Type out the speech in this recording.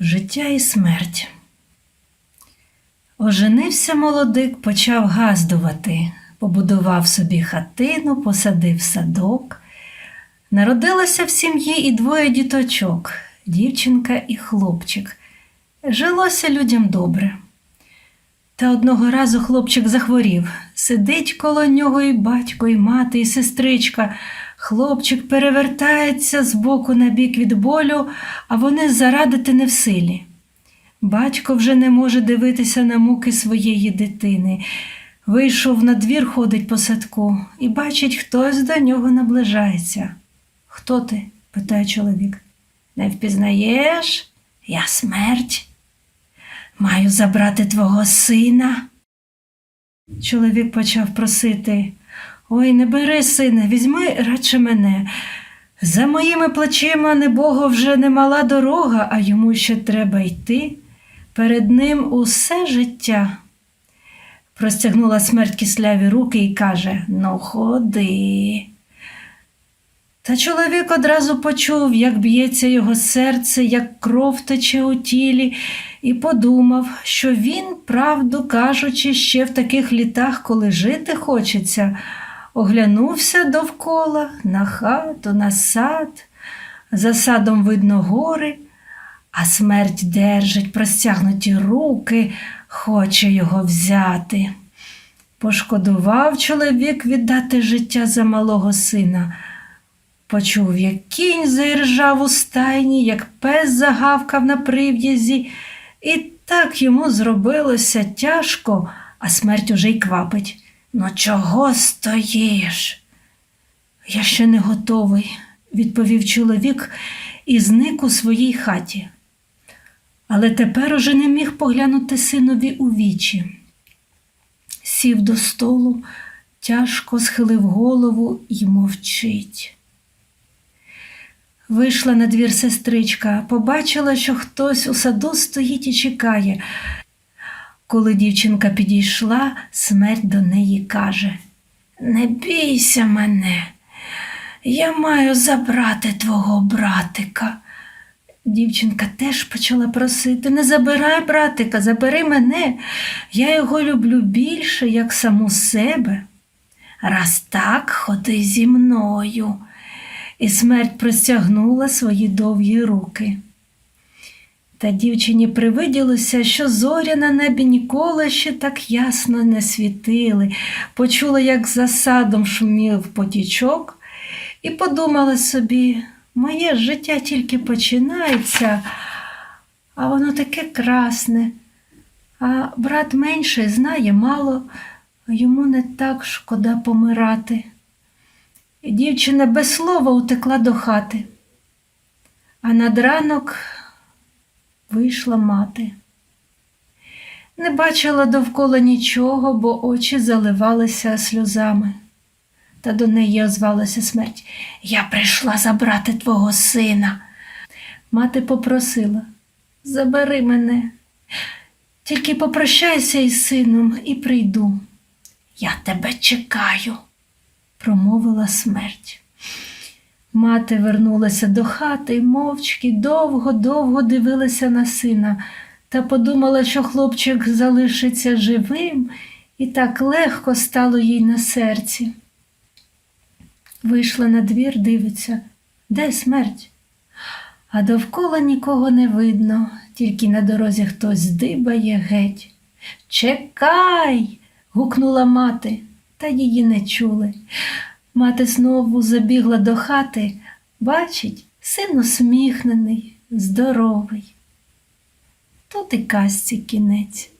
Життя і смерть. Оженився молодик, почав газдувати, побудував собі хатину, посадив садок. Народилося в сім'ї і двоє діточок дівчинка і хлопчик. Жилося людям добре. Та одного разу хлопчик захворів. Сидить коло нього і батько, і мати, і сестричка. Хлопчик перевертається з боку на бік від болю, а вони зарадити не в силі. Батько вже не може дивитися на муки своєї дитини. Вийшов на двір, ходить по садку і бачить, хтось до нього наближається. Хто ти? питає чоловік. Не впізнаєш? Я смерть. Маю забрати твого сина. Чоловік почав просити. Ой, не бери, сина, візьми радше мене. За моїми плечима небого вже немала дорога, а йому ще треба йти. Перед ним усе життя. Простягнула смерть кисляві руки і каже: Ну, ходи. Та чоловік одразу почув, як б'ється його серце, як кров тече у тілі, і подумав, що він, правду кажучи, ще в таких літах, коли жити хочеться, оглянувся довкола на хату, на сад. За садом видно гори, а смерть держить простягнуті руки, хоче його взяти. Пошкодував чоловік віддати життя за малого сина. Почув, як кінь заіржав у стайні, як пес загавкав на прив'язі, і так йому зробилося тяжко, а смерть уже й квапить. Ну, чого стоїш? Я ще не готовий, відповів чоловік і зник у своїй хаті. Але тепер уже не міг поглянути синові у вічі. Сів до столу, тяжко схилив голову і мовчить. Вийшла на двір сестричка, побачила, що хтось у саду стоїть і чекає. Коли дівчинка підійшла, смерть до неї каже: Не бійся мене, я маю забрати твого братика. Дівчинка теж почала просити: не забирай братика, забери мене. Я його люблю більше, як саму себе. Раз так, ходи зі мною. І смерть простягнула свої довгі руки. Та дівчині привиділося, що зоря на небі ніколи ще так ясно не світили, почула, як за садом шумів потічок, і подумала собі, моє життя тільки починається, а воно таке красне. А брат менший знає мало, йому не так шкода помирати. І дівчина без слова утекла до хати. А над ранок вийшла мати. Не бачила довкола нічого, бо очі заливалися сльозами. Та до неї озвалася смерть. Я прийшла забрати твого сина. Мати попросила забери мене, тільки попрощайся із сином і прийду. Я тебе чекаю, промовила смерть. Мати вернулася до хати і мовчки довго-довго дивилася на сина та подумала, що хлопчик залишиться живим, і так легко стало їй на серці. Вийшла на двір, дивиться, де смерть? А довкола нікого не видно, тільки на дорозі хтось здибає геть. Чекай. гукнула мати, та її не чули. Мати знову забігла до хати, бачить, син усміхнений, здоровий. Тут і казці кінець.